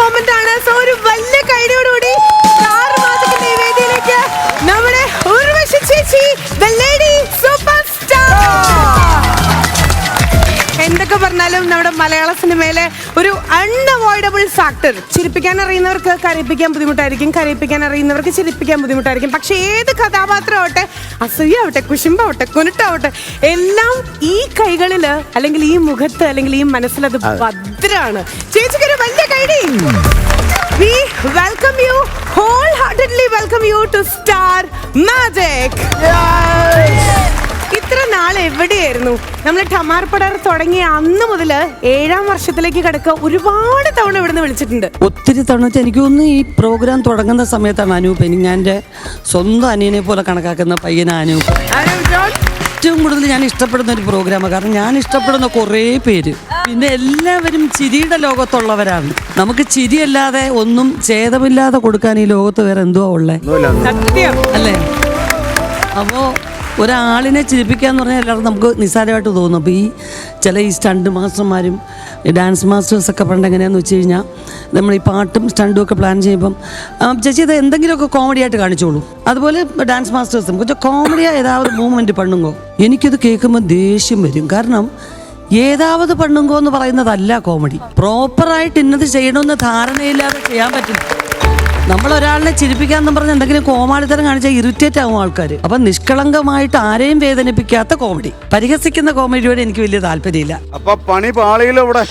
Moment ആണ്. So ഒരു വലിയ കൈഡിയോട് പറഞ്ഞാലും നമ്മുടെ മലയാള സിനിമയിലെ ഒരു അൺഅവോയ്ഡബിൾ ഫാക്ടർ ചിരിപ്പിക്കാൻ അറിയുന്നവർക്ക് കരയിപ്പിക്കാൻ ബുദ്ധിമുട്ടായിരിക്കും കരയിപ്പിക്കാൻ അറിയുന്നവർക്ക് ചിരിപ്പിക്കാൻ ബുദ്ധിമുട്ടായിരിക്കും. പക്ഷേ ഏത് കഥാപാത്രമാവട്ടെ അസൂയാവട്ടെ കുശുമ്പാവട്ടെ കുനുട്ടാവട്ടെ എല്ലാം ഈ കൈകളിൽ അല്ലെങ്കിൽ ഈ മുഖത്ത് അല്ലെങ്കിൽ ഈ മനസ്സിൽ അത്. ഭദ്രാണ്. ചേച്ചിക്കൊരു വലിയ കൈടി. We welcome you, wholeheartedly welcome you to Star Magic. Yes. ഇത്ര നാൾ എവിടെയായിരുന്നു? നമ്മൾ ടമാർപ്പടർ തുടങ്ങിയ അന്ന് മുതൽ ഏഴാം വർഷത്തിലേക്ക് കിടക്കുക ഒരുപാട് തവണ ഇവിടുന്ന് വിളിച്ചിട്ടുണ്ട്. ഒത്തിരി തവണ എനിക്ക് തോന്നുന്നു ഈ പ്രോഗ്രാം തുടങ്ങുന്ന സമയത്താണ് അനൂപ് എനിങ്ങാന്റെ സ്വന്തം അനിയനെ പോലെ കണക്കാക്കുന്ന പയ്യന അനൂപ്. ഏറ്റവും കൂടുതൽ ഞാൻ ഇഷ്ടപ്പെടുന്ന ഒരു പ്രോഗ്രാമാണ് കാരണം ഞാൻ ഇഷ്ടപ്പെടുന്ന കുറേ പേര്. പിന്നെ എല്ലാവരും ചിരിയുടെ ലോകത്തുള്ളവരാണ്. നമുക്ക് ചിരിയല്ലാതെ ഒന്നും ഛേദമില്ലാതെ കൊടുക്കാൻ ഈ ലോകത്ത് വേറെ എന്തുവാ ഉള്ളേ? സത്യം. അല്ലേ? അപ്പോൾ ഒരാളിനെ ചിരിപ്പിക്കുക എന്ന് പറഞ്ഞാൽ എല്ലാവർക്കും നമുക്ക് നിസ്സാരമായിട്ട് തോന്നും. അപ്പോൾ ഈ ചില ഈ സ്റ്റണ്ട് മാസ്റ്റർമാരും ഡാൻസ് മാസ്റ്റേഴ്സൊക്കെ പണ്ട് എങ്ങനെയാണെന്ന് വെച്ച് കഴിഞ്ഞാൽ നമ്മൾ ഈ പാട്ടും സ്റ്റണ്ടും ഒക്കെ പ്ലാൻ ചെയ്യുമ്പം ചേച്ചി ഇത് എന്തെങ്കിലുമൊക്കെ കോമഡി ആയിട്ട് കാണിച്ചോളൂ. അതുപോലെ ഡാൻസ് മാസ്റ്റേഴ്സും കുറച്ച് കോമഡിயாக ഏതാവത് മൂവ്മെന്റ് പണ്ണുങ്കോ എനിക്കത് കേൾക്കുമ്പോൾ ദേഷ്യം വരും. കാരണം ഏതാവത് പണ്ണുങ്കോ എന്ന് പറയുന്നതല്ല കോമഡി പ്രോപ്പറായിട്ട് ഇന്നത് ചെയ്യണമെന്ന് ധാരണയില്ലാതെ ചെയ്യാൻ പറ്റില്ല. നമ്മൾ ഒരാളിനെ ചിരിപ്പിക്കാന്ന് പറഞ്ഞ എന്തെങ്കിലും കോമാളിത്തരം കാണിച്ചാൽ ഇറിറ്റേറ്റ് ആവും ആൾക്കാർ അപ്പൊ നിഷ്കളങ്കമായിട്ട് ആരെയും വേദനിപ്പിക്കാത്ത കോമഡി പരിഹസിക്കുന്ന കോമഡിയോട് എനിക്ക് വലിയ താല്പര്യമില്ല. അപ്പൊ പണി പാളിയിലൂടെ.